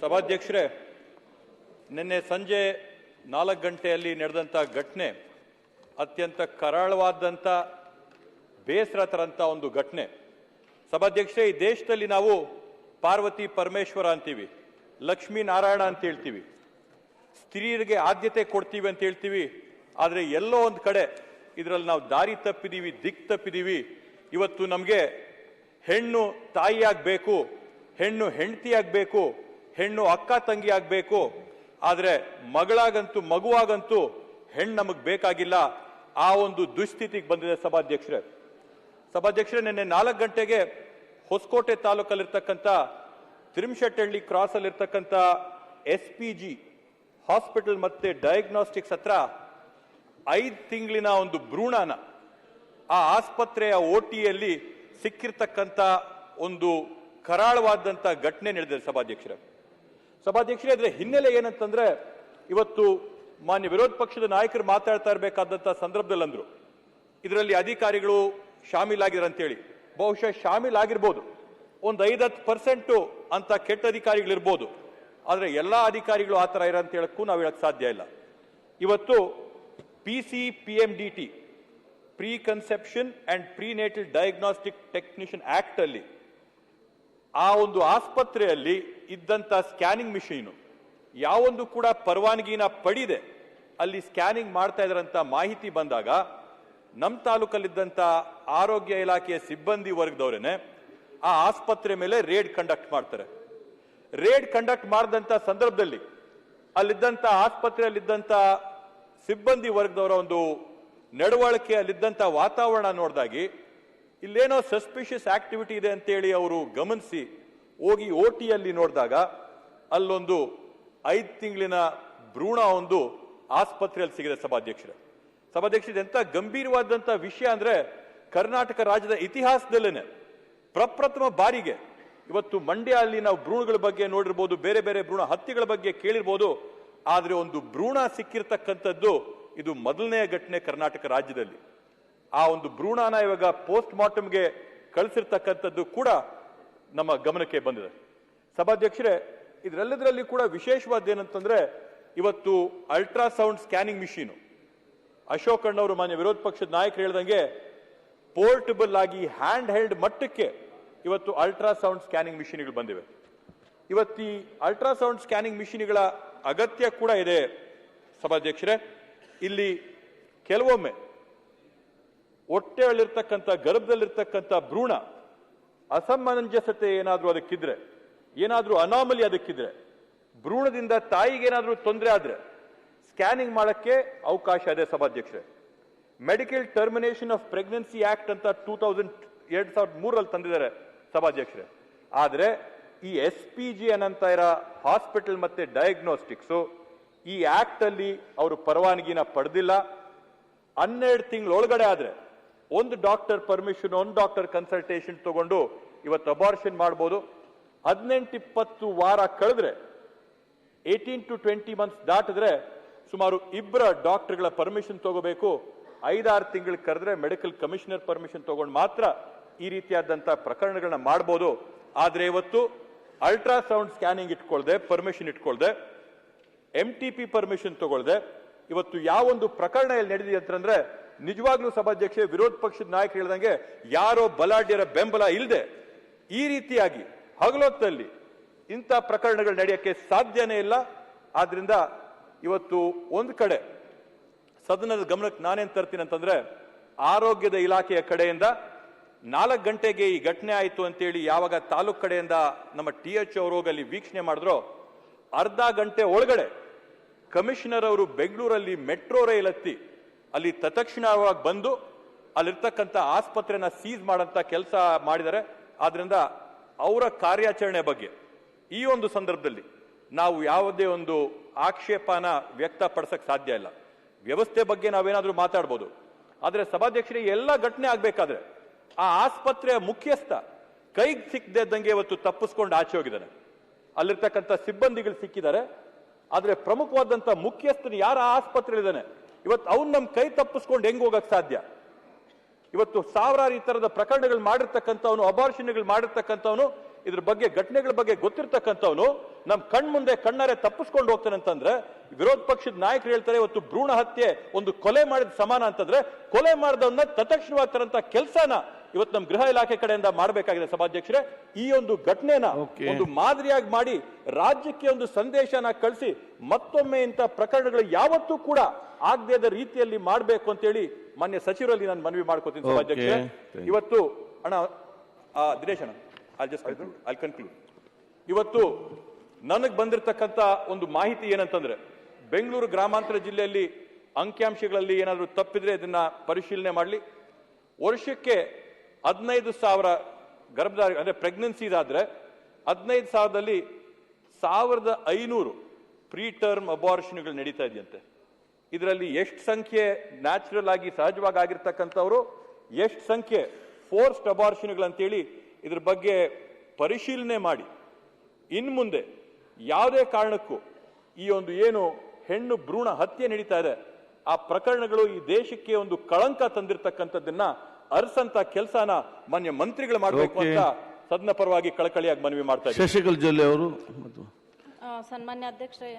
ಸಭಾಧ್ಯಕ್ಷರೇ, ನಿನ್ನೆ ಸಂಜೆ ನಾಲ್ಕು ಗಂಟೆಯಲ್ಲಿ ನಡೆದಂಥ ಘಟನೆ, ಅತ್ಯಂತ ಕರಾಳವಾದಂಥ ಬೇಸರ ತರಂಥ ಒಂದು ಘಟನೆ. ಸಭಾಧ್ಯಕ್ಷರೇ, ಈ ದೇಶದಲ್ಲಿ ನಾವು ಪಾರ್ವತಿ ಪರಮೇಶ್ವರ ಅಂತೀವಿ, ಲಕ್ಷ್ಮೀ ನಾರಾಯಣ ಅಂತ ಹೇಳ್ತೀವಿ. ಸ್ತ್ರೀಯರಿಗೆ ಆದ್ಯತೆ ಕೊಡ್ತೀವಿ ಅಂತ ಹೇಳ್ತೀವಿ, ಆದರೆ ಎಲ್ಲೋ ಒಂದು ಕಡೆ ಇದರಲ್ಲಿ ನಾವು ದಾರಿ ತಪ್ಪಿದೀವಿ ದಿಕ್ ತಪ್ಪಿದೀವಿ. ಇವತ್ತು ನಮಗೆ ಹೆಣ್ಣು ತಾಯಿಯಾಗಬೇಕು, ಹೆಣ್ಣು ಹೆಂಡತಿ ಆಗಬೇಕು ಹೆಣ್ಣು ಅಕ್ಕ ತಂಗಿ ಆಗಬೇಕು, ಆದರೆ ಮಗಳಾಗಂತೂ ಮಗುವಾಗಂತೂ ಹೆಣ್ಣು ನಮಗೆ ಬೇಕಾಗಿಲ್ಲ. ಆ ಒಂದು ದುಸ್ಥಿತಿಗೆ ಬಂದಿದೆ ಸಭಾಧ್ಯಕ್ಷರೇ. ಸಭಾಧ್ಯಕ್ಷರೇ, ನಿನ್ನೆ ನಾಲ್ಕು ಗಂಟೆಗೆ ಹೊಸಕೋಟೆ ತಾಲೂಕಲ್ಲಿರ್ತಕ್ಕಂಥ ತಿರುಮಶೆಟ್ಟಹಳ್ಳಿ ಕ್ರಾಸ್ ಅಲ್ಲಿರ್ತಕ್ಕಂಥ ಎಸ್ ಪಿ ಜಿ ಹಾಸ್ಪಿಟಲ್ ಮತ್ತೆ ಡಯಾಗ್ನೋಸ್ಟಿಕ್ಸ್ ಹತ್ರ ಐದು ತಿಂಗಳಿನ ಒಂದು ಭ್ರೂಣನ ಆ ಆಸ್ಪತ್ರೆಯ ಓಟಿಯಲ್ಲಿ ಸಿಕ್ಕಿರ್ತಕ್ಕಂಥ ಒಂದು ಕರಾಳವಾದಂಥ ಘಟನೆ ನಡೆದಿದೆ ಸಭಾಧ್ಯಕ್ಷರೇ. ಸಭಾಧ್ಯಕ್ಷರೇ, ಅದರ ಹಿನ್ನೆಲೆ ಏನಂತಂದ್ರೆ ಇವತ್ತು ಮಾನ್ಯ ವಿರೋಧ ಪಕ್ಷದ ನಾಯಕರು ಮಾತಾಡ್ತಾ ಇರಬೇಕಾದಂಥ ಸಂದರ್ಭದಲ್ಲಂದ್ರು. ಇದರಲ್ಲಿ ಅಧಿಕಾರಿಗಳು ಶಾಮೀಲಾಗಿದ್ದಾರೆ ಅಂತೇಳಿ. ಬಹುಶಃ ಶಾಮೀಲಾಗಿರ್ಬೋದು. ಒಂದು ಐದತ್ತು ಪರ್ಸೆಂಟು ಅಂತ ಕೆಟ್ಟ ಅಧಿಕಾರಿಗಳಿರ್ಬೋದು. ಆದರೆ ಎಲ್ಲ ಅಧಿಕಾರಿಗಳು ಆ ಥರ ಇರೋ ಅಂತ ಹೇಳಕ್ಕೂ ನಾವು ಹೇಳಕ್ಕೆ ಸಾಧ್ಯ ಇಲ್ಲ. ಇವತ್ತು P C P M D T pre conception and prenatal diagnostic technician act ಅಲ್ಲಿ ಆ ಒಂದು ಆಸ್ಪತ್ರೆಯಲ್ಲಿ ಇದ್ದಂತ ಸ್ಕ್ಯಾನಿಂಗ್ ಮಿಷಿನು. ಯಾವೊಂದು ಕೂಡ ಪರವಾನಗಿನ ಪಡಿದೆ. ಅಲ್ಲಿ ಸ್ಕ್ಯಾನಿಂಗ್ ಮಾಡ್ತಾ ಇದ್ರಂಥ ಮಾಹಿತಿ ಬಂದಾಗ ನಮ್ಮ ತಾಲೂಕಲ್ಲಿದ್ದಂಥ ಆರೋಗ್ಯ ಇಲಾಖೆಯ ಸಿಬ್ಬಂದಿ ವರ್ಗದವರೇನೆ ಆ ಆಸ್ಪತ್ರೆ ಮೇಲೆ ರೇಡ್ ಕಂಡಕ್ಟ್ ಮಾಡ್ತಾರೆ. ರೇಡ್ ಕಂಡಕ್ಟ್ ಮಾಡಿದಂಥ ಸಂದರ್ಭದಲ್ಲಿ ಅಲ್ಲಿದ್ದಂಥ ಆಸ್ಪತ್ರೆಯಲ್ಲಿದ್ದಂಥ ಸಿಬ್ಬಂದಿ ವರ್ಗದವರ ಒಂದು ನಡವಳಿಕೆ ಅಲ್ಲಿದ್ದಂಥ ವಾತಾವರಣ ನೋಡಿದಾಗಿ ಇಲ್ಲೇನೋ ಸಸ್ಪಿಷಿಯಸ್ ಆಕ್ಟಿವಿಟಿ ಇದೆ ಅಂತೇಳಿ ಅವರು ಗಮನಿಸಿ ಹೋಗಿ ಓ ಟಿಯಲ್ಲಿ ನೋಡಿದಾಗ ಅಲ್ಲೊಂದು ಐದು ತಿಂಗಳಿನ ಭ್ರೂಣ ಒಂದು ಆಸ್ಪತ್ರೆಯಲ್ಲಿ ಸಿಗಿದೆ ಸಭಾಧ್ಯಕ್ಷರ. ಸಭಾಧ್ಯಕ್ಷರ ಎಂತ ಗಂಭೀರವಾದಂತ ವಿಷಯ ಅಂದ್ರೆ ಕರ್ನಾಟಕ ರಾಜ್ಯದ ಇತಿಹಾಸದಲ್ಲೇನೆ, ಪ್ರಪ್ರಥಮ ಬಾರಿಗೆ ಇವತ್ತು ಮಂಡ್ಯ ಅಲ್ಲಿ ನಾವು ಭ್ರೂಣಗಳ ಬಗ್ಗೆ ನೋಡಿರ್ಬೋದು, ಬೇರೆ ಬೇರೆ ಭ್ರೂಣ ಹತ್ಯೆಗಳ ಬಗ್ಗೆ ಕೇಳಿರ್ಬೋದು, ಆದ್ರೆ ಒಂದು ಭ್ರೂಣ ಸಿಕ್ಕಿರ್ತಕ್ಕಂಥದ್ದು ಇದು ಮೊದಲನೆಯ ಘಟನೆ ಕರ್ನಾಟಕ ರಾಜ್ಯದಲ್ಲಿ. ಆ ಒಂದು ಭ್ರೂಣನ ಇವಾಗ ಪೋಸ್ಟ್ ಮಾರ್ಟಮ್ಗೆ ಕಳಿಸಿರ್ತಕ್ಕಂಥದ್ದು ಕೂಡ ನಮ್ಮ ಗಮನಕ್ಕೆ ಬಂದಿದೆ. ಸಭಾಧ್ಯಕ್ಷರೇ, ಇದರೆಲ್ಲದರಲ್ಲಿ ಕೂಡ ವಿಶೇಷವಾದ ಏನಂತಂದ್ರೆ ಇವತ್ತು ಅಲ್ಟ್ರಾಸೌಂಡ್ ಸ್ಕ್ಯಾನಿಂಗ್ ಮಿಷಿನು. ಅಶೋಕ್ ಅಣ್ಣವರು ಮಾನ್ಯ ವಿರೋಧ ಪಕ್ಷದ ನಾಯಕರು ಹೇಳಿದಂಗೆ, ಪೋರ್ಟಬಲ್ ಆಗಿ ಹ್ಯಾಂಡ್ ಹೆಲ್ಡ್ ಮಟ್ಟಕ್ಕೆ ಇವತ್ತು ಅಲ್ಟ್ರಾಸೌಂಡ್ ಸ್ಕ್ಯಾನಿಂಗ್ ಮಿಷಿನ್ಗಳು ಬಂದಿವೆ. ಇವತ್ತು ಈ ಅಲ್ಟ್ರಾಸೌಂಡ್ ಸ್ಕ್ಯಾನಿಂಗ್ ಮಿಷಿನ್ಗಳ ಅಗತ್ಯ ಕೂಡ ಇದೆ, ಸಭಾಧ್ಯಕ್ಷರೇ. ಇಲ್ಲಿ ಕೆಲವೊಮ್ಮೆ, ಹೊಟ್ಟೆಯಲ್ಲಿರ್ತಕ್ಕಂಥ, ಗರ್ಭದಲ್ಲಿರ್ತಕ್ಕಂಥ ಭ್ರೂಣ ಅಸಮಂಜಸತೆ ಏನಾದರೂ ಅದಕ್ಕಿದ್ರೆ, ಏನಾದರೂ ಅನಾಮಲಿ ಅದಕ್ಕಿದ್ರೆ, ಭ್ರೂಣದಿಂದ ತಾಯಿಗೆ ಏನಾದರೂ ತೊಂದರೆ ಆದರೆ, ಸ್ಕ್ಯಾನಿಂಗ್ ಮಾಡೋಕ್ಕೆ ಅವಕಾಶ ಇದೆ ಸಭಾಧ್ಯಕ್ಷರೇ. Medical termination of pregnancy act ಅಂತ ಟೂ ತೌಸಂಡ್ ಎರಡ್ ಸಾವಿರದ ಮೂರಲ್ಲಿ ತಂದಿದ್ದಾರೆ ಸಭಾಧ್ಯಕ್ಷರೇ. ಆದರೆ ಈ ಎಸ್ ಪಿ ಜಿ ಅನ್ನಂತ ಇರೋ ಹಾಸ್ಪಿಟಲ್ ಮತ್ತೆ ಡಯಾಗ್ನೋಸ್ಟಿಕ್ಸು, ಈ ಆಕ್ಟ್ ಅವರು ಪರವಾನಗಿನ ಪಡೆದಿಲ್ಲ. ಹನ್ನೆರಡು ತಿಂಗಳೊಳಗಡೆ ಆದ್ರೆ ಒಂದು ಡಾಕ್ಟರ್ ಪರ್ಮಿಷನ್ ಒಂದು ಡಾಕ್ಟರ್ ಕನ್ಸಲ್ಟೇಷನ್ ತಗೊಂಡು ಇವತ್ತು ಅಬಾರ್ಷನ್ ಮಾಡ್ಬೋದು. ಹದಿನೆಂಟು ಇಪ್ಪತ್ತು ವಾರ ಕಳೆದ್ರೆ ಏಯ್ಟೀನ್ ಟು ಟ್ವೆಂಟಿ ಮಂತ್ಸ್ ದಾಟಿದ್ರೆ ಸುಮಾರು ಇಬ್ಬರ ಡಾಕ್ಟರ್ಗಳ ಪರ್ಮಿಷನ್ ತಗೋಬೇಕು. ಐದಾರು ತಿಂಗಳು ಕರೆದ್ರೆ ಮೆಡಿಕಲ್ ಕಮಿಷನರ್ ಪರ್ಮಿಷನ್ ತಗೊಂಡು ಮಾತ್ರ ಈ ರೀತಿಯಾದಂಥ ಪ್ರಕರಣಗಳನ್ನ ಮಾಡ್ಬೋದು. ಆದರೆ ಇವತ್ತು ಅಲ್ಟ್ರಾಸೌಂಡ್ ಸ್ಕ್ಯಾನಿಂಗ್ ಇಟ್ಕೊಳ್ದೆ ಪರ್ಮಿಷನ್ ಇಟ್ಕೊಳ್ದೆ ಎಂ ಟಿ ಪಿ ಪರ್ಮಿಷನ್ ತಗೊಳ್ದೆ, ಇವತ್ತು ಯಾವೊಂದು ಪ್ರಕರಣ ಇಲ್ಲಿ ನಡೆದಿದೆ ಅಂತಂದ್ರೆ ನಿಜವಾಗ್ಲೂ ಸಭಾಧ್ಯಕ್ಷೆ ವಿರೋಧ ಪಕ್ಷದ ನಾಯಕರು ಹೇಳ್ದಂಗೆ ಯಾರೋ ಬಲಾಢ್ಯರ ಬೆಂಬಲ ಇಲ್ಲದೆ ಈ ರೀತಿಯಾಗಿ ಹಗಲೊತ್ತಲ್ಲಿ ಇಂಥ ಪ್ರಕರಣಗಳು ನಡೆಯಕ್ಕೆ ಸಾಧ್ಯನೇ ಇಲ್ಲ. ಆದ್ರಿಂದ ಇವತ್ತು ಒಂದು ಕಡೆ ಸದನದ ಗಮನಕ್ಕೆ ನಾನೇನ್ ತರ್ತೀನಿ ಅಂತಂದ್ರೆ ಆರೋಗ್ಯದ ಇಲಾಖೆಯ ಕಡೆಯಿಂದ ನಾಲ್ಕು ಗಂಟೆಗೆ ಈ ಘಟನೆ ಆಯಿತು ಅಂತೇಳಿ ಯಾವಾಗ ತಾಲೂಕ್ ಕಡೆಯಿಂದ ನಮ್ಮ ಟಿ ಎಚ್ ಅಲ್ಲಿ ವೀಕ್ಷಣೆ ಮಾಡಿದ್ರು ಅರ್ಧ ಗಂಟೆ ಒಳಗಡೆ ಕಮಿಷನರ್ ಅವರು ಬೆಂಗಳೂರಲ್ಲಿ ಮೆಟ್ರೋ ರೈಲ್ ಹತ್ತಿ ಅಲ್ಲಿ ತತ್ಕ್ಷಣವಾಗಿ ಬಂದು ಅಲ್ಲಿರ್ತಕ್ಕಂಥ ಆಸ್ಪತ್ರೆನ ಸೀಸ್ ಮಾಡಂತ ಕೆಲಸ ಮಾಡಿದ್ದಾರೆ ಆದ್ರಿಂದ ಅವರ ಕಾರ್ಯಾಚರಣೆ ಬಗ್ಗೆ ಈ ಒಂದು ಸಂದರ್ಭದಲ್ಲಿ ನಾವು ಯಾವುದೇ ಒಂದು ಆಕ್ಷೇಪನ ವ್ಯಕ್ತಪಡಿಸಕ್ಕೆ ಸಾಧ್ಯ ಇಲ್ಲ. ವ್ಯವಸ್ಥೆ ಬಗ್ಗೆ ನಾವೇನಾದರೂ ಮಾತಾಡ್ಬೋದು. ಆದರೆ ಸಭಾಧ್ಯಕ್ಷರಿಗೆ ಎಲ್ಲ ಘಟನೆ ಆಗಬೇಕಾದ್ರೆ ಆ ಆಸ್ಪತ್ರೆಯ ಮುಖ್ಯಸ್ಥ ಕೈಗೆ ಸಿಕ್ಕದಿದ್ದಂಗೆ ಇವತ್ತು ತಪ್ಪಿಸ್ಕೊಂಡು ಆಚೆ ಹೋಗಿದ್ದಾನೆ. ಅಲ್ಲಿರ್ತಕ್ಕಂಥ ಸಿಬ್ಬಂದಿಗಳು ಸಿಕ್ಕಿದ್ದಾರೆ. ಆದರೆ ಪ್ರಮುಖವಾದಂಥ ಮುಖ್ಯಸ್ಥನು ಯಾರ? ಆಸ್ಪತ್ರೆಯಲ್ಲಿದ್ದಾನೆ. ಇವತ್ತು ಅವ್ನು ನಮ್ಮ ಕೈ ತಪ್ಪಿಸ್ಕೊಂಡು ಹೆಂಗ್ ಹೋಗಕ್ ಸಾಧ್ಯ? ಇವತ್ತು ಸಾವಿರಾರು ಈ ತರದ ಪ್ರಕರಣಗಳು ಮಾಡಿರ್ತಕ್ಕಂಥವನು ಅಬಾರ್ಷನ್ಗಳು ಮಾಡಿರ್ತಕ್ಕಂಥವನು, ಇದ್ರ ಬಗ್ಗೆ ಘಟನೆಗಳ ಬಗ್ಗೆ ಗೊತ್ತಿರ್ತಕ್ಕಂಥವನು ನಮ್ ಕಣ್ ಮುಂದೆ ಕಣ್ಣಾರೆ ತಪ್ಪಿಸ್ಕೊಂಡು ಹೋಗ್ತಾನೆ ಅಂತಂದ್ರೆ, ವಿರೋಧ ಪಕ್ಷದ ನಾಯಕರು ಹೇಳ್ತಾರೆ ಇವತ್ತು ಭ್ರೂಣ ಹತ್ಯೆ ಒಂದು ಕೊಲೆ ಮಾಡಿದ ಸಮಾನ ಅಂತಂದ್ರೆ, ಕೊಲೆ ಮಾಡಿದವನ್ನ ತತಕ್ಷಣವಾಗ್ತಾರಂತ ಕೆಲಸನ ಇವತ್ತು ನಮ್ಮ ಗೃಹ ಇಲಾಖೆ ಕಡೆಯಿಂದ ಮಾಡಬೇಕಾಗಿದೆ ಸಭಾಧ್ಯಕ್ಷರೇ ಈ ಒಂದು ಘಟನೆನ. ಒಂದು ಮಾದರಿಯಾಗಿ ಮಾಡಿ ರಾಜ್ಯಕ್ಕೆ ಒಂದು ಸಂದೇಶನ ಕಳಿಸಿ ಮತ್ತೊಮ್ಮೆ ಇಂಥ ಪ್ರಕರಣಗಳು ಯಾವತ್ತೂ ಕೂಡ ಆಗದೇದ ರೀತಿಯಲ್ಲಿ ಮಾಡಬೇಕು ಅಂತೇಳಿ ಮಾನ್ಯ ಸಚಿವರಲ್ಲಿ ನಾನು ಮನವಿ ಮಾಡ್ಕೋತೀನಿ. ಸಭಾಧ್ಯಕ್ಷರೇ. ಇವತ್ತು ಅಣ್ಣ ದಿನೇಶ್ ಅಣ್ಣ ಐ ಕನ್ಕ್ಲೂಡ್ ಇವತ್ತು ನನಗೆ ಬಂದಿರತಕ್ಕಂತ ಒಂದು ಮಾಹಿತಿ ಏನಂತಂದ್ರೆ ಬೆಂಗಳೂರು ಗ್ರಾಮಾಂತರ ಜಿಲ್ಲೆಯಲ್ಲಿ ಅಂಕಿಅಂಶಗಳಲ್ಲಿ ಏನಾದರೂ ತಪ್ಪಿದ್ರೆ ಇದನ್ನ ಪರಿಶೀಲನೆ ಮಾಡಲಿ. ವರ್ಷಕ್ಕೆ ಹದಿನೈದು ಸಾವಿರ ಗರ್ಭಧಾರಿ, ಅಂದರೆ ಪ್ರೆಗ್ನೆನ್ಸೀಸ್ ಆದ್ರೆ ಹದಿನೈದು ಸಾವಿರದಲ್ಲಿ ಸಾವಿರದ ಐನೂರು ಪ್ರೀ ಟರ್ಮ್ ಅಬಾರ್ಷನ್ಗಳು ನಡೀತಾ ಇದೆಯಂತೆ. ಇದರಲ್ಲಿ ಎಷ್ಟು ಸಂಖ್ಯೆ ನ್ಯಾಚುರಲ್ ಆಗಿ ಸಹಜವಾಗಿ ಆಗಿರ್ತಕ್ಕಂಥವ್ರು, ಎಷ್ಟು ಸಂಖ್ಯೆ ಫೋರ್ಸ್ಡ್ ಅಬಾರ್ಷನ್ಗಳಂತೇಳಿ ಇದ್ರ ಬಗ್ಗೆ ಪರಿಶೀಲನೆ ಮಾಡಿ. ಇನ್ನು ಮುಂದೆ ಯಾವುದೇ ಕಾರಣಕ್ಕೂ ಈ ಒಂದು ಏನು ಹೆಣ್ಣು ಭ್ರೂಣ ಹತ್ಯೆ ನಡೀತಾ ಇದೆ, ಆ ಪ್ರಕರಣಗಳು ಈ ದೇಶಕ್ಕೆ ಒಂದು ಕಳಂಕ ತಂದಿರತಕ್ಕಂಥದ್ದನ್ನ ಅರಸಂತ ಕೆಲಸನ ಮಾನ್ಯ ಮಂತ್ರಿಗಳು ಮಾಡಬೇಕು ಅಂತ ಸದನ ಪರವಾಗಿ ಕಳಕಳಿಯಾಗಿ ಮನವಿ ಮಾಡ್ತಾ ಶಶಿಕಲ್ ಜೊಲ್ಲೆ ಅವರು ಮತ್ತು ಸನ್ಮಾನ್ಯ ಅಧ್ಯಕ್ಷರೇ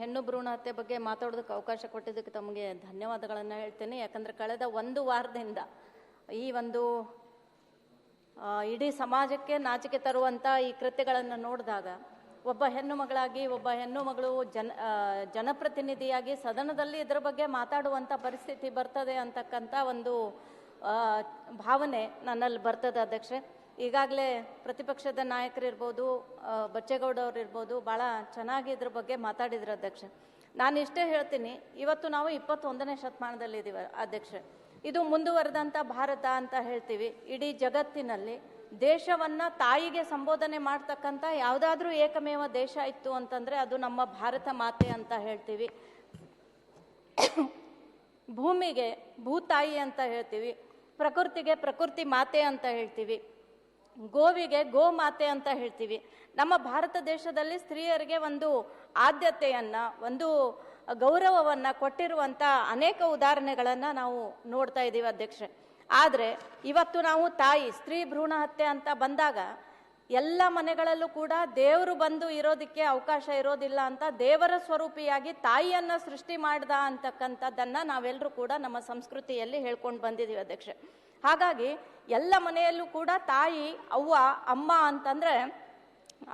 ಹೆಣ್ಣು ಭ್ರೂಣ ಹತ್ಯೆ ಬಗ್ಗೆ ಮಾತಾಡೋದಕ್ಕೆ ಅವಕಾಶ ಕೊಟ್ಟಿದ್ದಕ್ಕೆ ತಮಗೆ ಧನ್ಯವಾದಗಳನ್ನು ಹೇಳ್ತೇನೆ. ಯಾಕಂದ್ರೆ ಕಳೆದ ಒಂದು ವಾರದಿಂದ ಈ ಒಂದು ಇಡೀ ಸಮಾಜಕ್ಕೆ ನಾಚಿಕೆ ತರುವಂಥ ಈ ಕೃತ್ಯಗಳನ್ನು ನೋಡಿದಾಗ ಒಬ್ಬ ಹೆಣ್ಣು ಮಗಳಾಗಿ ಒಬ್ಬ ಹೆಣ್ಣು ಮಗಳು ಜನ ಜನಪ್ರತಿನಿಧಿಯಾಗಿ ಸದನದಲ್ಲಿ ಇದರ ಬಗ್ಗೆ ಮಾತಾಡುವಂಥ ಪರಿಸ್ಥಿತಿ ಬರ್ತದೆ ಅಂತಕ್ಕಂಥ ಒಂದು ಭಾವನೆ ನನ್ನಲ್ಲಿ ಬರ್ತದೆ ಅಧ್ಯಕ್ಷೆ ಈಗಾಗಲೇ ಪ್ರತಿಪಕ್ಷದ ನಾಯಕರಿರ್ಬೋದು ಬಚ್ಚೇಗೌಡವ್ರು ಬಚ್ಚೇಗೌಡ ಇರ್ಬೋದು ಭಾಳ ಚೆನ್ನಾಗಿ ಇದ್ರ ಬಗ್ಗೆ ಮಾತಾಡಿದ್ರು ಅಧ್ಯಕ್ಷೆ ನಾನು ಇಷ್ಟೇ ಹೇಳ್ತೀನಿ, ಇವತ್ತು ನಾವು ಇಪ್ಪತ್ತೊಂದನೇ ಶತಮಾನದಲ್ಲಿದ್ದೀವಿ ಅಧ್ಯಕ್ಷೆ ಇದು ಮುಂದುವರೆದಂಥ ಭಾರತ ಅಂತ ಹೇಳ್ತೀವಿ. ಇಡೀ ಜಗತ್ತಿನಲ್ಲಿ ದೇಶವನ್ನು ತಾಯಿಗೆ ಸಂಬೋಧನೆ ಮಾಡ್ತಕ್ಕಂಥ ಯಾವುದಾದ್ರೂ ಏಕಮೇವ ದೇಶ ಇತ್ತು ಅಂತಂದರೆ ಅದು ನಮ್ಮ ಭಾರತ ಮಾತೆ ಅಂತ ಹೇಳ್ತೀವಿ. ಭೂಮಿಗೆ ಭೂತಾಯಿ ಅಂತ ಹೇಳ್ತೀವಿ. ಪ್ರಕೃತಿಗೆ ಪ್ರಕೃತಿ ಮಾತೆ ಅಂತ ಹೇಳ್ತೀವಿ. ಗೋವಿಗೆ ಗೋ ಮಾತೆ ಅಂತ ಹೇಳ್ತೀವಿ. ನಮ್ಮ ಭಾರತ ದೇಶದಲ್ಲಿ ಸ್ತ್ರೀಯರಿಗೆ ಒಂದು ಆದ್ಯತೆಯನ್ನು, ಒಂದು ಗೌರವವನ್ನ ಕೊಟ್ಟಿರುವಂತ ಅನೇಕ ಉದಾಹರಣೆಗಳನ್ನು ನಾವು ನೋಡ್ತಾ ಇದ್ದೀವಿ ಅಧ್ಯಕ್ಷೆ ಆದರೆ ಇವತ್ತು ನಾವು ತಾಯಿ, ಸ್ತ್ರೀ ಭ್ರೂಣ ಹತ್ಯೆ ಅಂತ ಬಂದಾಗ ಎಲ್ಲ ಮನೆಗಳಲ್ಲೂ ಕೂಡ ದೇವರು ಬಂದು ಇರೋದಕ್ಕೆ ಅವಕಾಶ ಇರೋದಿಲ್ಲ ಅಂತ ದೇವರ ಸ್ವರೂಪಿಯಾಗಿ ತಾಯಿಯನ್ನ ಸೃಷ್ಟಿ ಮಾಡ್ದ ಅಂತಕ್ಕಂಥದ್ದನ್ನ ನಾವೆಲ್ಲರೂ ಕೂಡ ನಮ್ಮ ಸಂಸ್ಕೃತಿಯಲ್ಲಿ ಹೇಳ್ಕೊಂಡು ಬಂದಿದ್ದೀವಿ ಅಧ್ಯಕ್ಷೆ. ಹಾಗಾಗಿ ಎಲ್ಲ ಮನೆಯಲ್ಲೂ ಕೂಡ ತಾಯಿ, ಅವ್ವ, ಅಮ್ಮ ಅಂತಂದ್ರೆ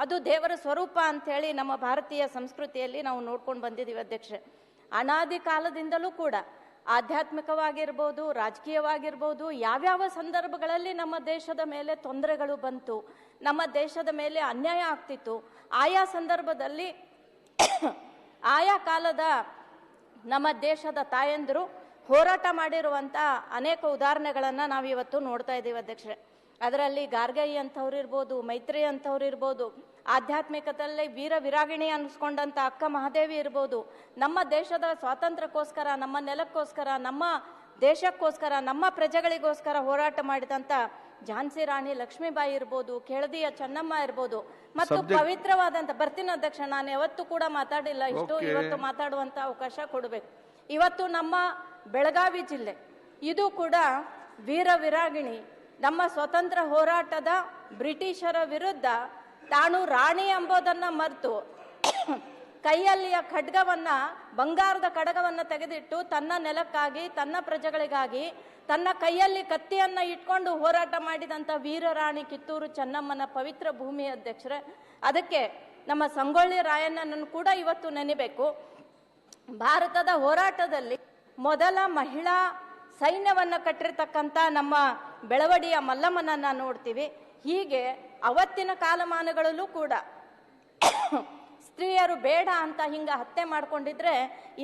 ಅದು ದೇವರ ಸ್ವರೂಪ ಅಂತ ಹೇಳಿ ನಮ್ಮ ಭಾರತೀಯ ಸಂಸ್ಕೃತಿಯಲ್ಲಿ ನಾವು ನೋಡ್ಕೊಂಡು ಬಂದಿದ್ದೀವಿ ಅಧ್ಯಕ್ಷೆ. ಅನಾದಿ ಕಾಲದಿಂದಲೂ ಕೂಡ ಆಧ್ಯಾತ್ಮಿಕವಾಗಿರ್ಬೋದು, ರಾಜಕೀಯವಾಗಿರ್ಬೋದು, ಯಾವ್ಯಾವ ಸಂದರ್ಭಗಳಲ್ಲಿ ನಮ್ಮ ದೇಶದ ಮೇಲೆ ತೊಂದರೆಗಳು ಬಂತು, ನಮ್ಮ ದೇಶದ ಮೇಲೆ ಅನ್ಯಾಯ ಆಗ್ತಿತ್ತು, ಆಯಾ ಸಂದರ್ಭದಲ್ಲಿ ಆಯಾ ಕಾಲದ ನಮ್ಮ ದೇಶದ ತಾಯಂದಿರು ಹೋರಾಟ ಮಾಡಿರುವಂಥ ಅನೇಕ ಉದಾಹರಣೆಗಳನ್ನು ನಾವು ಇವತ್ತು ನೋಡ್ತಾ ಇದ್ದೀವಿ ಅಧ್ಯಕ್ಷರೇ. ಅದರಲ್ಲಿ ಗಾರ್ಗೈ ಅಂಥವ್ರು ಇರ್ಬೋದು ಮೈತ್ರಿ ಅಂಥವ್ರು ಇರ್ಬೋದು ಆಧ್ಯಾತ್ಮಿಕದಲ್ಲಿ ವೀರ ವಿರಾಗಿಣಿ ಅನ್ನಿಸ್ಕೊಂಡಂಥ ಅಕ್ಕ ಮಹಾದೇವಿ ಇರ್ಬೋದು ನಮ್ಮ ದೇಶದ ಸ್ವಾತಂತ್ರ್ಯಕ್ಕೋಸ್ಕರ ನಮ್ಮ ನೆಲಕ್ಕೋಸ್ಕರ ನಮ್ಮ ದೇಶಕ್ಕೋಸ್ಕರ ನಮ್ಮ ಪ್ರಜೆಗಳಿಗೋಸ್ಕರ ಹೋರಾಟ ಮಾಡಿದಂತ ಝಾನ್ಸಿ ರಾಣಿ ಲಕ್ಷ್ಮೀಬಾಯಿ ಇರ್ಬೋದು ಕೆಳದಿಯ ಚೆನ್ನಮ್ಮ ಇರ್ಬೋದು ಮತ್ತು ಪವಿತ್ರವಾದಂಥ ಪವಿತ್ರವಾದಂತ ಬರ್ತೀನಿ ಅಧ್ಯಕ್ಷ ನಾನು ಯಾವತ್ತೂ ಕೂಡ ಮಾತಾಡಿಲ್ಲ ಇಷ್ಟು ಇವತ್ತು ಮಾತಾಡುವಂತ ಅವಕಾಶ ಕೊಡಬೇಕು. ಇವತ್ತು ನಮ್ಮ ಬೆಳಗಾವಿ ಜಿಲ್ಲೆ ಇದು ಕೂಡ ವೀರ ವಿರಾಗಿಣಿ ನಮ್ಮ ಸ್ವತಂತ್ರ ಹೋರಾಟದ ಬ್ರಿಟಿಷರ ವಿರುದ್ಧ ತಾನು ರಾಣಿ ಎಂಬುದನ್ನು ಮರೆತು ಕೈಯಲ್ಲಿಯ ಖಡ್ಗವನ್ನ, ಬಂಗಾರದ ಖಡ್ಗವನ್ನು ತೆಗೆದಿಟ್ಟು ತನ್ನ ನೆಲಕ್ಕಾಗಿ, ತನ್ನ ಪ್ರಜೆಗಳಿಗಾಗಿ, ತನ್ನ ಕೈಯಲ್ಲಿ ಕತ್ತಿಯನ್ನ ಇಟ್ಕೊಂಡು ಹೋರಾಟ ಮಾಡಿದಂತ ವೀರರಾಣಿ ಕಿತ್ತೂರು ಚೆನ್ನಮ್ಮನ ಪವಿತ್ರ ಭೂಮಿ ಅಧ್ಯಕ್ಷರೇ, ಅದಕ್ಕೆ ನಮ್ಮ ಸಂಗೊಳ್ಳಿ ರಾಯಣ್ಣನನ್ನು ಕೂಡ ಇವತ್ತು ನೆನೆಬೇಕು. ಭಾರತದ ಹೋರಾಟದಲ್ಲಿ ಮೊದಲ ಮಹಿಳಾ ಸೈನ್ಯವನ್ನ ಕಟ್ಟಿರ್ತಕ್ಕಂಥ ನಮ್ಮ ಬೆಳವಡಿಯ ಮಲ್ಲಮ್ಮನನ್ನು ನೋಡ್ತೀವಿ. ಹೀಗೆ ಅವತ್ತಿನ ಕಾಲಮಾನಗಳಲ್ಲೂ ಕೂಡ ಸ್ತ್ರೀಯರು ಬೇಡ ಅಂತ ಹಿಂಗ ಹತ್ಯೆ ಮಾಡ್ಕೊಂಡಿದ್ರೆ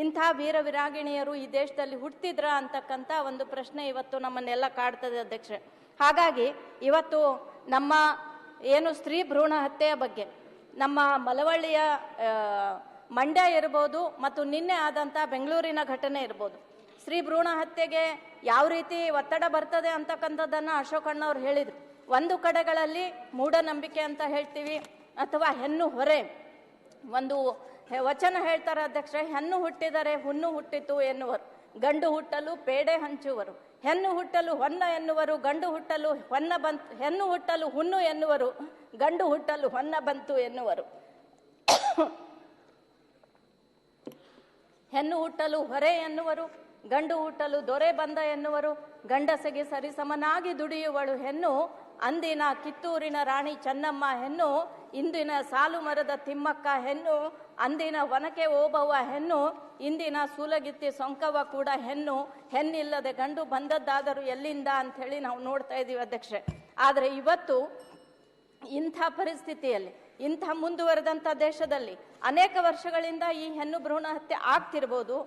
ಇಂಥ ವೀರ ವಿರಾಗಿಣಿಯರು ಈ ದೇಶದಲ್ಲಿ ಹುಟ್ಟಿದ್ರ ಅಂತಕ್ಕಂಥ ಒಂದು ಪ್ರಶ್ನೆ ಇವತ್ತು ನಮ್ಮನ್ನೆಲ್ಲ ಕಾಡ್ತದೆ ಅಧ್ಯಕ್ಷೆ. ಹಾಗಾಗಿ ಇವತ್ತು ನಮ್ಮ ಏನು ಸ್ತ್ರೀ ಭ್ರೂಣ ಹತ್ಯೆಯ ಬಗ್ಗೆ, ನಮ್ಮ ಮಲವಳ್ಳಿಯ ಮಂಡ್ಯ ಇರ್ಬೋದು ಮತ್ತು ನಿನ್ನೆ ಆದಂಥ ಬೆಂಗಳೂರಿನ ಘಟನೆ ಇರ್ಬೋದು. ಸ್ತ್ರೀ ಭ್ರೂಣ ಹತ್ಯೆಗೆ ಯಾವ ರೀತಿ ಒತ್ತಡ ಬರ್ತದೆ ಅಂತಕ್ಕಂಥದ್ದನ್ನು ಅಶೋಕಣ್ಣವ್ರು ಹೇಳಿದರು. ಒಂದು ಕಡೆಗಳಲ್ಲಿ ಮೂಢನಂಬಿಕೆ ಅಂತ ಹೇಳ್ತೀವಿ, ಅಥವಾ ಹೆಣ್ಣು ಹೊರೆ. ಒಂದು ವಚನ ಹೇಳ್ತಾರೆ ಅಧ್ಯಕ್ಷ ಹೆಣ್ಣು ಹುಟ್ಟಿದರೆ ಹುಣ್ಣು ಹುಟ್ಟಿತು ಎನ್ನುವರು. ಗಂಡು ಹುಟ್ಟಲು ಪೇಡೆ ಹಂಚುವರು. ಹೆಣ್ಣು ಹುಟ್ಟಲು ಹೊನ್ನ ಎನ್ನುವರು, ಗಂಡು ಹುಟ್ಟಲು ಹೊನ್ನ ಬಂತು, ಹೆಣ್ಣು ಹುಟ್ಟಲು ಹುಣ್ಣು ಎನ್ನುವರು, ಗಂಡು ಹುಟ್ಟಲು ಹೊನ್ನ ಬಂತು ಎನ್ನುವರು. ಹೆಣ್ಣು ಹುಟ್ಟಲು ಹೊರೆ ಎನ್ನುವರು ಗಂಡು ಹುಟ್ಟಲು ದೊರೆ ಬಂದ ಎನ್ನುವರು, ಗಂಡಸಗೆ ಸರಿಸಮನಾಗಿ ದುಡಿಯುವಳು ಹೆಣ್ಣು, ಅಂದಿನ ಕಿತ್ತೂರಿನ ರಾಣಿ ಚೆನ್ನಮ್ಮ ಹೆಣ್ಣು, ಇಂದಿನ ಸಾಲು ಮರದ ತಿಮ್ಮಕ್ಕ ಹೆಣ್ಣು, ಅಂದಿನ ಒನಕೆ ಓಬವ್ವ ಹೆಣ್ಣು, ಇಂದಿನ ಸೂಲಗಿತ್ತಿ ಸೊಂಕವ್ವ ಕೂಡ ಹೆಣ್ಣು, ಹೆಣ್ಣಿಲ್ಲದೆ ಗಂಡು ಬಂದದ್ದಾದರೂ ಎಲ್ಲಿಂದ ಅಂತ ಹೇಳಿ ನಾವು ನೋಡ್ತಾ ಇದ್ದೀವಿ ಅಧ್ಯಕ್ಷೆ ಆದರೆ ಇವತ್ತು ಇಂಥ ಪರಿಸ್ಥಿತಿಯಲ್ಲಿ, ಇಂಥ ಮುಂದುವರೆದಂಥ ದೇಶದಲ್ಲಿ, ಅನೇಕ ವರ್ಷಗಳಿಂದ ಈ ಹೆಣ್ಣು ಭ್ರೂಣ ಹತ್ಯೆ ಆಗ್ತಿರ್ಬೋದು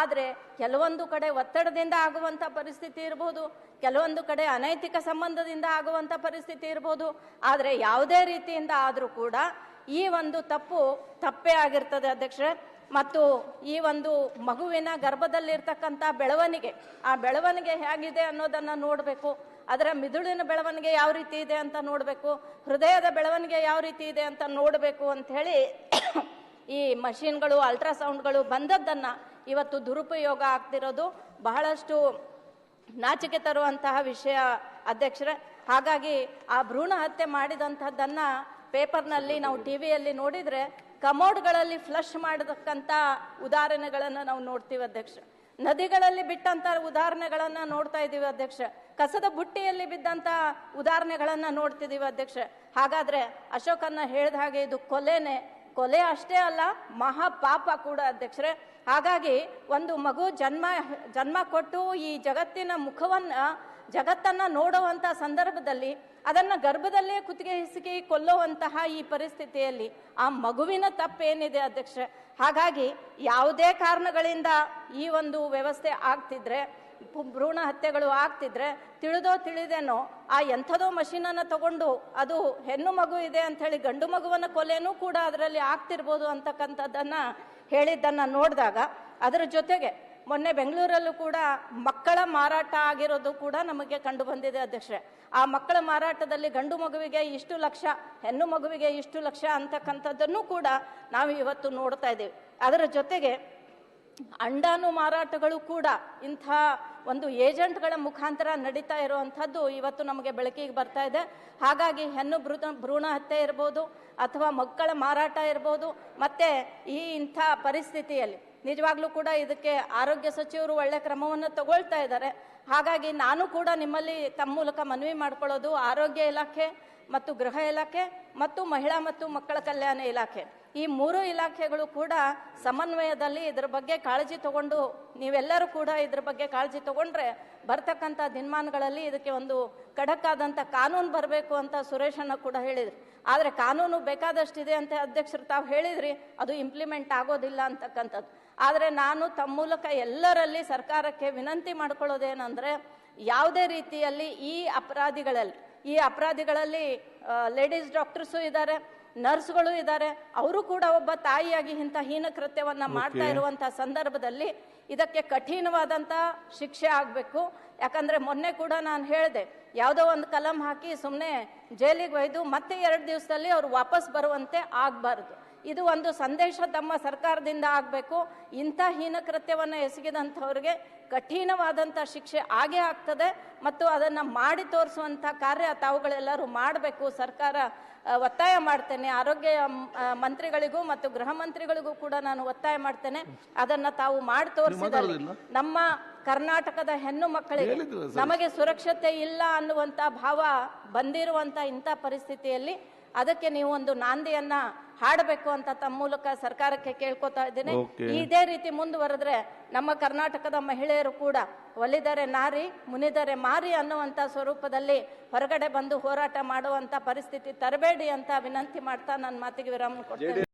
ಆದರೆ ಕೆಲವೊಂದು ಕಡೆ ಒತ್ತಡದಿಂದ ಆಗುವಂಥ ಪರಿಸ್ಥಿತಿ ಇರ್ಬೋದು, ಕೆಲವೊಂದು ಕಡೆ ಅನೈತಿಕ ಸಂಬಂಧದಿಂದ ಆಗುವಂಥ ಪರಿಸ್ಥಿತಿ ಇರ್ಬೋದು. ಆದರೆ ಯಾವುದೇ ರೀತಿಯಿಂದ ಆದರೂ ಕೂಡ ಈ ಒಂದು ತಪ್ಪು ತಪ್ಪೇ ಆಗಿರ್ತದೆ ಅಧ್ಯಕ್ಷರೇ. ಮತ್ತು ಈ ಒಂದು ಮಗುವಿನ ಗರ್ಭದಲ್ಲಿರ್ತಕ್ಕಂಥ ಬೆಳವಣಿಗೆ, ಆ ಬೆಳವಣಿಗೆ ಹೇಗಿದೆ ಅನ್ನೋದನ್ನು ನೋಡಬೇಕು. ಅದರ ಮಿದುಳಿನ ಬೆಳವಣಿಗೆ ಯಾವ ರೀತಿ ಇದೆ ಅಂತ ನೋಡಬೇಕು. ಹೃದಯದ ಬೆಳವಣಿಗೆ ಯಾವ ರೀತಿ ಇದೆ ಅಂತ ನೋಡಬೇಕು ಅಂತ ಹೇಳಿ ಈ ಮಷಿನ್ಗಳು, ಅಲ್ಟ್ರಾಸೌಂಡ್ಗಳು ಬಂದದ್ದನ್ನು ಇವತ್ತು ದುರುಪಯೋಗ ಆಗ್ತಿರೋದು ಬಹಳಷ್ಟು ನಾಚಿಕೆ ತರುವಂತಹ ವಿಷಯ ಅಧ್ಯಕ್ಷರೇ. ಹಾಗಾಗಿ ಆ ಭ್ರೂಣ ಹತ್ಯೆ ಮಾಡಿದಂಥದ್ದನ್ನು ಪೇಪರ್ನಲ್ಲಿ ನಾವು ಟಿವಿಯಲ್ಲಿ ನೋಡಿದ್ರೆ ಕಮೋಡ್ಗಳಲ್ಲಿ ಫ್ಲಶ್ ಮಾಡತಕ್ಕಂಥ ಉದಾಹರಣೆಗಳನ್ನು ನಾವು ನೋಡ್ತೀವಿ ಅಧ್ಯಕ್ಷ ನದಿಗಳಲ್ಲಿ ಬಿಟ್ಟಂತ ಉದಾಹರಣೆಗಳನ್ನು ನೋಡ್ತಾ ಇದ್ದೀವಿ ಅಧ್ಯಕ್ಷ ಕಸದ ಬುಟ್ಟಿಯಲ್ಲಿ ಬಿದ್ದಂತ ಉದಾಹರಣೆಗಳನ್ನು ನೋಡ್ತಿದ್ದೀವಿ ಅಧ್ಯಕ್ಷ ಹಾಗಾದ್ರೆ ಅಶೋಕನ್ನ ಹೇಳ್ದ ಹಾಗೆ ಇದು ಕೊಲೆನೆ. ಕೊಲೆ ಅಷ್ಟೇ ಅಲ್ಲ ಮಹಾ ಪಾಪ ಕೂಡ ಅಧ್ಯಕ್ಷರೇ. ಹಾಗಾಗಿ ಒಂದು ಮಗು ಜನ್ಮ ಜನ್ಮ ಕೊಟ್ಟು ಈ ಜಗತ್ತಿನ ಮುಖವನ್ನ, ಜಗತ್ತನ್ನ ನೋಡುವಂತ ಸಂದರ್ಭದಲ್ಲಿ, ಅದನ್ನ ಗರ್ಭದಲ್ಲೇ ಕುತ್ತಿಗೆ ಹಿಸುಕಿ ಕೊಲ್ಲುವಂತಹ ಈ ಪರಿಸ್ಥಿತಿಯಲ್ಲಿ ಆ ಮಗುವಿನ ತಪ್ಪೇನಿದೆ ಅಧ್ಯಕ್ಷ? ಹಾಗಾಗಿ ಯಾವುದೇ ಕಾರಣಗಳಿಂದ ಈ ಒಂದು ವ್ಯವಸ್ಥೆ ಆಗ್ತಿದ್ರೆ, ಭ್ರೂಣ ಹತ್ಯೆಗಳು ಆಗ್ತಿದ್ರೆ ತಿಳಿದೋ ತಿಳಿದೇನೋ ಆ ಎಂಥದೋ ಮಷೀನನ್ನು ತಗೊಂಡು ಅದು ಹೆಣ್ಣು ಮಗು ಇದೆ ಅಂತ ಹೇಳಿ ಗಂಡು ಮಗುವನ್ನ ಕೊಲೆನೂ ಕೂಡ ಅದರಲ್ಲಿ ಆಗ್ತಿರ್ಬೋದು ಅಂತಕ್ಕಂಥದ್ದನ್ನ ಹೇಳಿದ್ದನ್ನ ನೋಡಿದಾಗ ಅದರ ಜೊತೆಗೆ ಮೊನ್ನೆ ಬೆಂಗಳೂರಲ್ಲೂ ಕೂಡ ಮಕ್ಕಳ ಮಾರಾಟ ಆಗಿರೋದು ಕೂಡ ನಮಗೆ ಕಂಡು ಬಂದಿದೆ ಅಧ್ಯಕ್ಷರೇ. ಆ ಮಕ್ಕಳ ಮಾರಾಟದಲ್ಲಿ ಗಂಡು ಮಗುವಿಗೆ ಇಷ್ಟು ಲಕ್ಷ, ಹೆಣ್ಣು ಮಗುವಿಗೆ ಇಷ್ಟು ಲಕ್ಷ ಅಂತಕ್ಕಂಥದ್ದನ್ನು ಕೂಡ ನಾವು ಇವತ್ತು ನೋಡ್ತಾ ಇದ್ದೀವಿ. ಅದರ ಜೊತೆಗೆ ಅಂಡಾನು ಮಾರಾಟಗಳು ಕೂಡ ಇಂಥ ಒಂದು ಏಜೆಂಟ್ಗಳ ಮುಖಾಂತರ ನಡೀತಾ ಇರುವಂಥದ್ದು ಇವತ್ತು ನಮಗೆ ಬೆಳಕಿಗೆ ಬರ್ತಾ ಇದೆ. ಹಾಗಾಗಿ ಹೆಣ್ಣು ಭ್ರೂಣ ಭ್ರೂಣ ಹತ್ಯೆ ಇರ್ಬೋದು ಅಥವಾ ಮಕ್ಕಳ ಮಾರಾಟ ಇರ್ಬೋದು. ಮತ್ತೆ ಈ ಇಂಥ ಪರಿಸ್ಥಿತಿಯಲ್ಲಿ ನಿಜವಾಗ್ಲೂ ಕೂಡ ಇದಕ್ಕೆ ಆರೋಗ್ಯ ಸಚಿವರು ಒಳ್ಳೆ ಕ್ರಮವನ್ನು ತಗೊಳ್ತಾ ಇದ್ದಾರೆ. ಹಾಗಾಗಿ ನಾನು ಕೂಡ ನಿಮ್ಮಲ್ಲಿ ತಮ್ಮ ಮೂಲಕ ಮನವಿ ಮಾಡ್ಕೊಳ್ಳೋದು ಆರೋಗ್ಯ ಇಲಾಖೆ ಮತ್ತು ಗೃಹ ಇಲಾಖೆ ಮತ್ತು ಮಹಿಳಾ ಮತ್ತು ಮಕ್ಕಳ ಕಲ್ಯಾಣ ಇಲಾಖೆ. ಈ ಮೂರು ಇಲಾಖೆಗಳು ಕೂಡ ಸಮನ್ವಯದಲ್ಲಿ ಇದ್ರ ಬಗ್ಗೆ ಕಾಳಜಿ ತಗೊಂಡು, ನೀವೆಲ್ಲರೂ ಕೂಡ ಇದ್ರ ಬಗ್ಗೆ ಕಾಳಜಿ ತಗೊಂಡ್ರೆ ಬರ್ತಕ್ಕಂಥ ದಿನಮಾನಗಳಲ್ಲಿ ಇದಕ್ಕೆ ಒಂದು ಖಡಕ್ ಆದಂಥ ಕಾನೂನು ಬರಬೇಕು ಅಂತ ಸುರೇಶಣ್ಣ ಕೂಡ ಹೇಳಿದ್ರು. ಆದರೆ ಕಾನೂನು ಬೇಕಾದಷ್ಟಿದೆ ಅಂತ ಅಧ್ಯಕ್ಷರು ತಾವು ಹೇಳಿದ್ರಿ, ಅದು ಇಂಪ್ಲಿಮೆಂಟ್ ಆಗೋದಿಲ್ಲ ಅಂತಕ್ಕಂಥದ್ದು. ಆದರೆ ನಾನು ತಮ್ಮ ಮೂಲಕ ಎಲ್ಲರಲ್ಲಿ ಸರ್ಕಾರಕ್ಕೆ ವಿನಂತಿ ಮಾಡ್ಕೊಳ್ಳೋದೇನೆಂದರೆ, ಯಾವುದೇ ರೀತಿಯಲ್ಲಿ ಈ ಅಪರಾಧಿಗಳಲ್ಲಿ ಈ ಅಪರಾಧಿಗಳಲ್ಲಿ ಲೇಡೀಸ್ ಡಾಕ್ಟರ್ಸು ಇದ್ದಾರೆ ನರ್ಸ್ಗಳು ಇದ್ದಾರೆ ಅವರು ಕೂಡ ಒಬ್ಬ ತಾಯಿಯಾಗಿ ಇಂಥ ಹೀನ ಕೃತ್ಯವನ್ನ ಮಾಡ್ತಾ ಇರುವಂಥ ಸಂದರ್ಭದಲ್ಲಿ ಇದಕ್ಕೆ ಕಠಿಣವಾದಂಥ ಶಿಕ್ಷೆ ಆಗಬೇಕು. ಯಾಕಂದ್ರೆ ಮೊನ್ನೆ ಕೂಡ ನಾನು ಹೇಳಿದೆ ಯಾವುದೋ ಒಂದು ಕಲಂ ಹಾಕಿ ಸುಮ್ಮನೆ ಜೈಲಿಗೆ ಒಯ್ದು ಮತ್ತೆ ಎರಡು ದಿವಸದಲ್ಲಿ ಅವರು ವಾಪಸ್ ಬರುವಂತೆ ಆಗಬಾರ್ದು. ಇದು ಒಂದು ಸಂದೇಶ ತಮ್ಮ ಸರ್ಕಾರದಿಂದ ಆಗಬೇಕು. ಇಂಥ ಹೀನ ಕೃತ್ಯವನ್ನು ಎಸಗಿದಂಥವ್ರಿಗೆ ಕಠಿಣವಾದಂಥ ಶಿಕ್ಷೆ ಆಗೇ ಆಗ್ತದೆ. ಮತ್ತು ಅದನ್ನು ಮಾಡಿ ತೋರಿಸುವಂಥ ಕಾರ್ಯ ತಾವುಗಳೆಲ್ಲರೂ ಮಾಡಬೇಕು. ಸರ್ಕಾರ ಒತ್ತಾಯ ಮಾಡ್ತೇನೆ. ಆರೋಗ್ಯ ಮಂತ್ರಿಗಳಿಗೂ ಮತ್ತು ಗೃಹ ಮಂತ್ರಿಗಳಿಗೂ ಕೂಡ ನಾನು ಒತ್ತಾಯ ಮಾಡ್ತೇನೆ. ಅದನ್ನ ತಾವು ಮಾಡಿ ತೋರಿಸಿದ್ರೆ ನಮ್ಮ ಕರ್ನಾಟಕದ ಹೆಣ್ಣು ಮಕ್ಕಳಿಗೆ ನಮಗೆ ಸುರಕ್ಷತೆ ಇಲ್ಲ ಅನ್ನುವಂತ ಭಾವ ಬಂದಿರುವಂತ ಇಂಥ ಪರಿಸ್ಥಿತಿಯಲ್ಲಿ ಅದಕ್ಕೆ ನೀವು ಒಂದು ನಾಂದಿಯನ್ನ ಹಾಡಬೇಕು ಅಂತ ತಮ್ಮ ಮೂಲಕ ಸರ್ಕಾರಕ್ಕೆ ಕೇಳ್ಕೊತಾ ಇದ್ದೇನೆ. ಇದೇ ರೀತಿ ಮುಂದುವರೆದ್ರೆ ನಮ್ಮ ಕರ್ನಾಟಕದ ಮಹಿಳೆಯರು ಕೂಡ ಒಲಿದರೆ ನಾರಿ ಮುನಿದರೆ ಮಾರಿ ಅನ್ನುವಂಥ ಸ್ವರೂಪದಲ್ಲಿ ಹೊರಗಡೆ ಬಂದು ಹೋರಾಟ ಮಾಡುವಂತ ಪರಿಸ್ಥಿತಿ ತರಬೇಡಿ ಅಂತ ವಿನಂತಿ ಮಾಡ್ತಾ ನನ್ನ ಮಾತಿಗೆ ವಿರಾಮ ಕೊಡ್ತೇನೆ.